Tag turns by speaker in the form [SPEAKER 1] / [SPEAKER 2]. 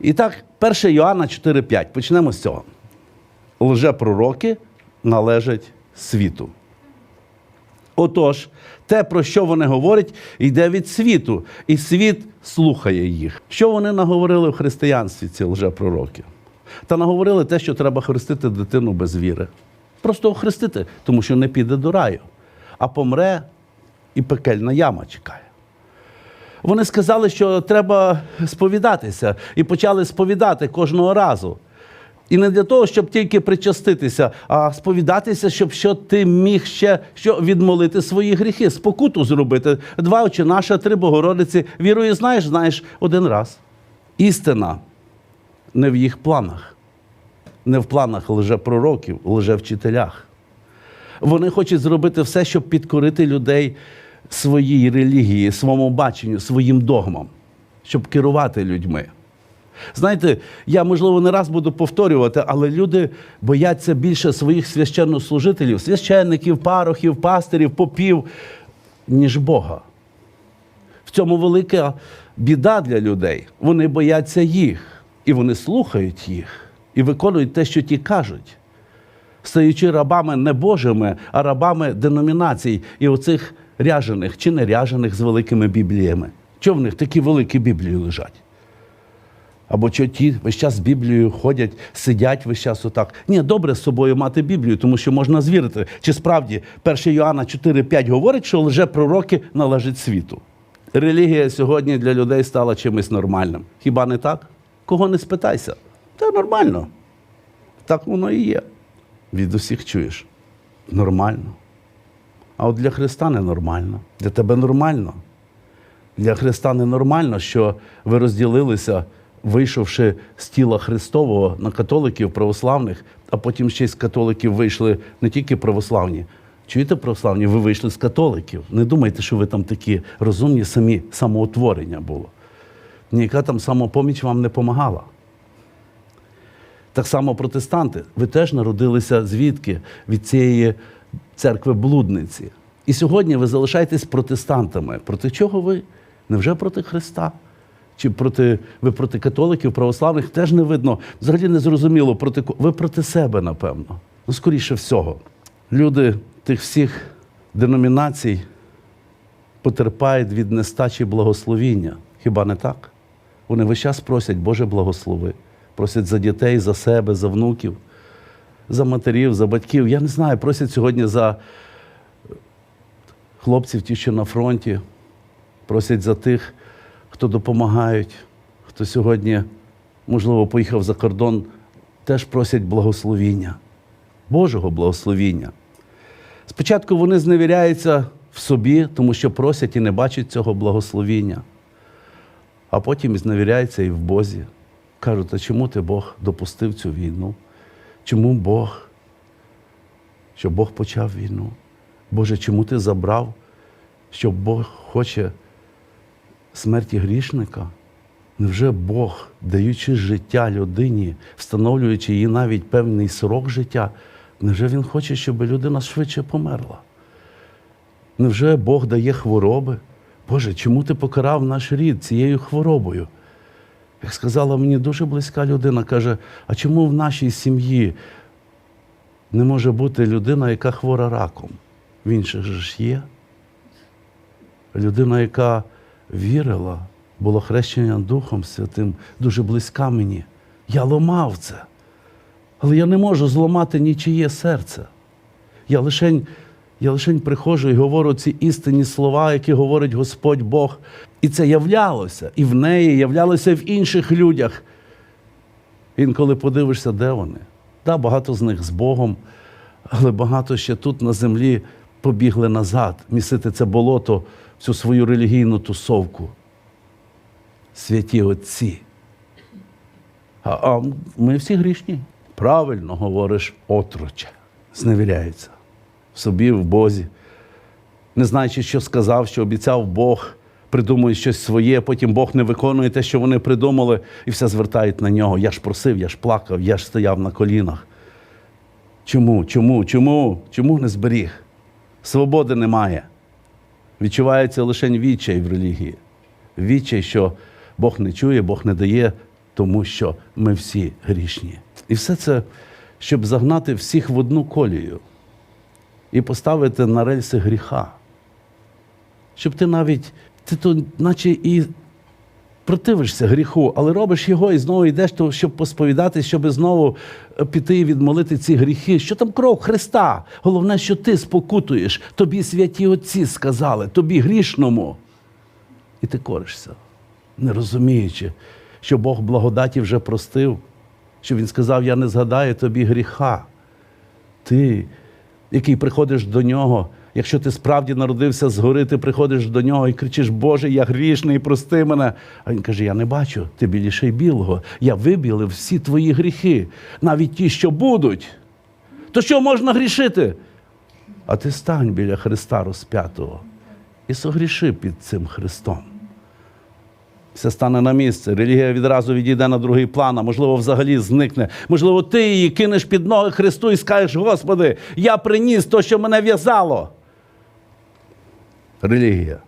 [SPEAKER 1] І так, 1 Йоанна 4,5. Почнемо з цього. Лжепророки належать світу. Отож, те, про що вони говорять, йде від світу, і світ слухає їх. Що вони наговорили в християнстві, ці лжепророки? Та наговорили те, що треба хрестити дитину без віри. Просто охрестити, тому що не піде до раю, а помре і пекельна яма чекає. Вони сказали, що треба сповідатися, і почали сповідати кожного разу. І не для того, щоб тільки причаститися, а сповідатися, щоб що ти міг ще що відмолити свої гріхи, спокуту зробити. Два очі наша, три Богородиці. Вірою знаєш, знаєш один раз. Істина не в їх планах, не в планах лжепророків, лжевчителях. Вони хочуть зробити все, щоб підкорити людей своїй релігії, своєму баченню, своїм догмам, щоб керувати людьми. Знаєте, я, можливо, не раз буду повторювати, але люди бояться більше своїх священнослужителів, священників, парохів, пастирів, попів, ніж Бога. В цьому велика біда для людей. Вони бояться їх, і вони слухають їх, і виконують те, що ті кажуть, стаючи рабами не Божими, а рабами деномінацій і оцих ряжених чи не ряжених з великими бібліями. Чого в них такі великі біблії лежать? Або що ті весь час з Біблією ходять, сидять весь час отак. Ні, добре з собою мати Біблію, тому що можна звірити, чи справді 1 Йоанна 4,5 говорить, що лжепророки належать світу. Релігія сьогодні для людей стала чимось нормальним. Хіба не так? Кого не спитайся? Та нормально. Так воно і є. Від усіх чуєш. Нормально. А от для Христа ненормально. Для тебе нормально. Для Христа ненормально, що ви розділилися, вийшовши з тіла Христового на католиків, православних, а потім ще й з католиків вийшли не тільки православні. Чуєте православні? Ви вийшли з католиків. Не думайте, що ви там такі розумні самі самоутворення було. Ніяка там самопоміч вам не помагала. Так само протестанти, ви теж народилися звідки? Від цієї церкви блудниці. І сьогодні ви залишаєтесь протестантами. Проти чого ви? Невже проти Христа? Чи проти, ви проти католиків, православних теж не видно. Взагалі не зрозуміло, проти ви проти себе, напевно. Ну, скоріше всього. Люди тих всіх деномінацій потерпають від нестачі благословіння. Хіба не так? Вони весь час просять Боже благослови, просять за дітей, за себе, за внуків, за матерів, за батьків. Я не знаю, просять сьогодні за хлопців, ті, що на фронті, просять за тих, хто допомагають, хто сьогодні, можливо, поїхав за кордон, теж просять благословіння, Божого благословіння. Спочатку вони зневіряються в собі, тому що просять і не бачать цього благословіння, а потім зневіряються і в Бозі. Кажуть, а чому ти Бог допустив цю війну? Чому Бог? Що Бог почав війну? Боже, чому ти забрав, що Бог хоче смерті грішника? Невже Бог, даючи життя людині, встановлюючи їй навіть певний срок життя, невже Він хоче, щоб людина швидше померла? Невже Бог дає хвороби? Боже, чому ти покарав наш рід цією хворобою? Як сказала мені дуже близька людина, каже: а чому в нашій сім'ї не може бути людина, яка хвора раком? В інших же ж є. Людина, яка вірила, було хрещення Духом Святим, дуже близька мені. Я ламав це. Але я не можу зламати нічиє серце. Я лишень, я лишень приходжу і говорю ці істинні слова, які говорить Господь Бог. І це являлося, і в неї являлося в інших людях. Інколи подивишся, де вони. Да, багато з них з Богом, але багато ще тут на землі побігли назад, місити це болото, всю свою релігійну тусовку. Святі отці. А, а ми всі грішні. Правильно говориш, отроче. Зневіряється собі, в Бозі. Не знаючи, що сказав, що обіцяв Бог, придумує щось своє, потім Бог не виконує те, що вони придумали, і все звертають на нього. Я ж просив, я ж плакав, я ж стояв на колінах. Чому? Чому? Чому? Чому не зберіг? Свободи немає. Відчувається лише відчай в релігії. Відчай, що Бог не чує, Бог не дає тому що ми всі грішні. І все це, щоб загнати всіх в одну колію і поставити на рельси гріха. Щоб ти навіть, ти то, наче і противишся гріху, але робиш його і знову йдеш, то, щоб посповідати, щоб знову е, піти і відмолити ці гріхи. Що там кров Христа? Головне, що ти спокутуєш. Тобі святі отці сказали, тобі грішному. І ти коришся, не розуміючи, що Бог благодаті вже простив, що Він сказав: Я не згадаю тобі гріха. Ти, який приходиш до нього, якщо ти справді народився згори, ти приходиш до нього і кричиш, Боже, я грішний, прости мене. А він каже: Я не бачу, ти біліший білого. Я вибілив всі твої гріхи, навіть ті, що будуть. То що можна грішити? А ти стань біля Христа розп'ятого і согріши під цим Христом. Все стане на місце. Релігія відразу відійде на другий план, а можливо, взагалі зникне. Можливо, ти її кинеш під ноги Христу і скажеш: Господи, я приніс то, що мене в'язало. Релігія.